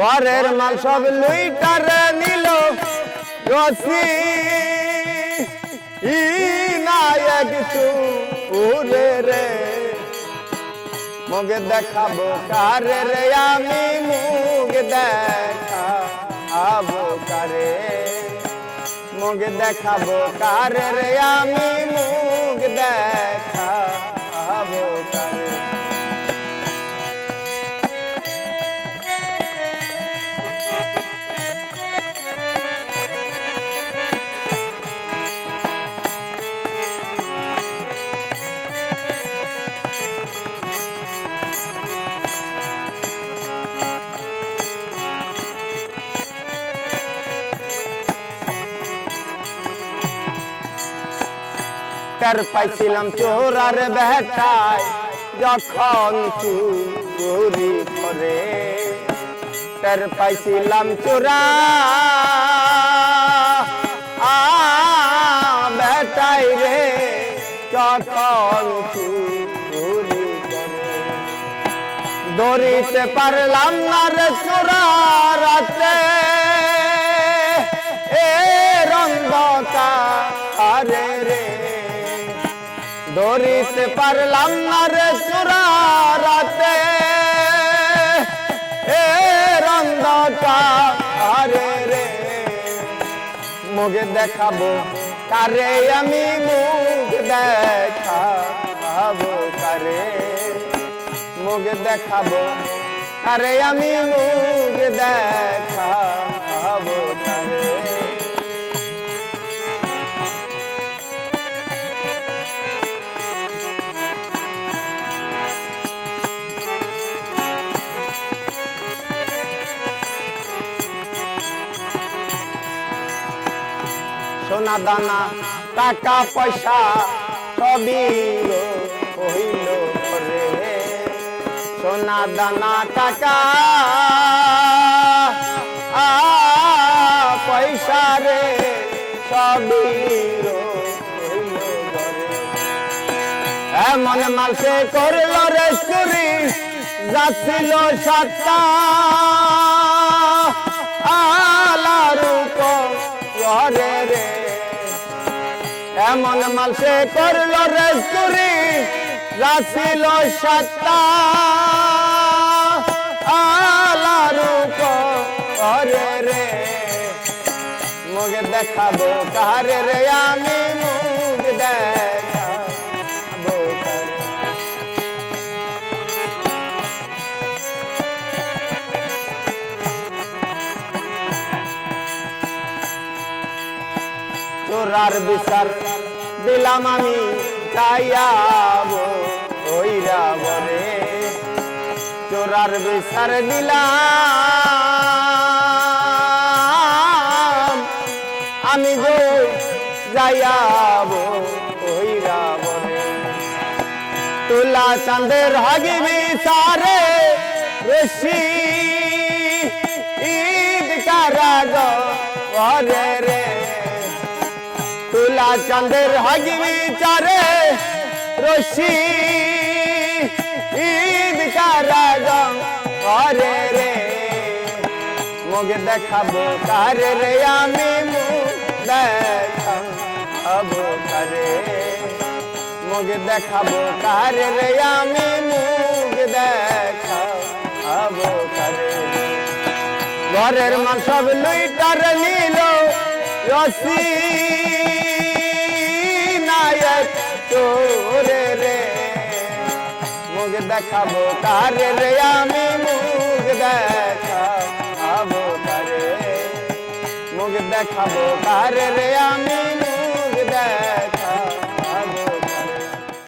ঘরের মাল সব লুইটার নিল রসি। নায়ক উরে রে। মুখ দেখাবো কারে রে, আমি মুখ দেখাবো কারে। মুখ দেখাবো কারে রে, আমি টার পাইছিলাম চোরার বেটায় যখন চুরি করে টার পাইছিলাম চোরা বেটাই রে। যখন চুরি করে ধরিতে পারলাম না রে চোরা রাতে। এ রন্ধকারে রে ধরিতে পারলাম না রে চোরা রাতে। এ রন্ধকারে রে। মুখ দেখাবো, কারে আমি মুখ দেখাবো, কারে। মুখ দেখাবো আরে আমি মুখ দেখাবো। সোনা দানা, টাকা পয়সা সবই হইল রে। সোনা দানা, টাকা পয়সা রে, সবই এমন মাসে করল রে চুরি, যাচ্ছিল সাতটা। আলারু ঘরে এমন মাসে করল রে চুরি যাচ্ছিল সাতটা। আলারু ঘরে রে, মুখ দেখাবো কারে রে, আমি মুখ দেখাবো চোরার বিচার দিলাম আমি চাইয়াবো ওইরা বরে চোরার বিচার দিলাম। আমি গো যাইয়াবো ওইরা বরে তোলা চাঁদের হাগি বিচারে ঋষি ঈদ কারাগ ঘরে রে তুলা চাঁদের হাগি বিচারে রশি। ঈদ কারাগ ঘরে রে? মুখ দেখাবো কারে রে? আমি মুখ দেখাবো কারে মুখ দেখাবো কারে রে? আমি মুখ দেখাবো কারে ঘরের মা সব লুইটার নিল রসি তোরে রে। মুখ দেখাবো তার রে, আমি মুখ দেখাবো তারে মুখ দেখাবো তার রে, আমি মুখ দেখাবো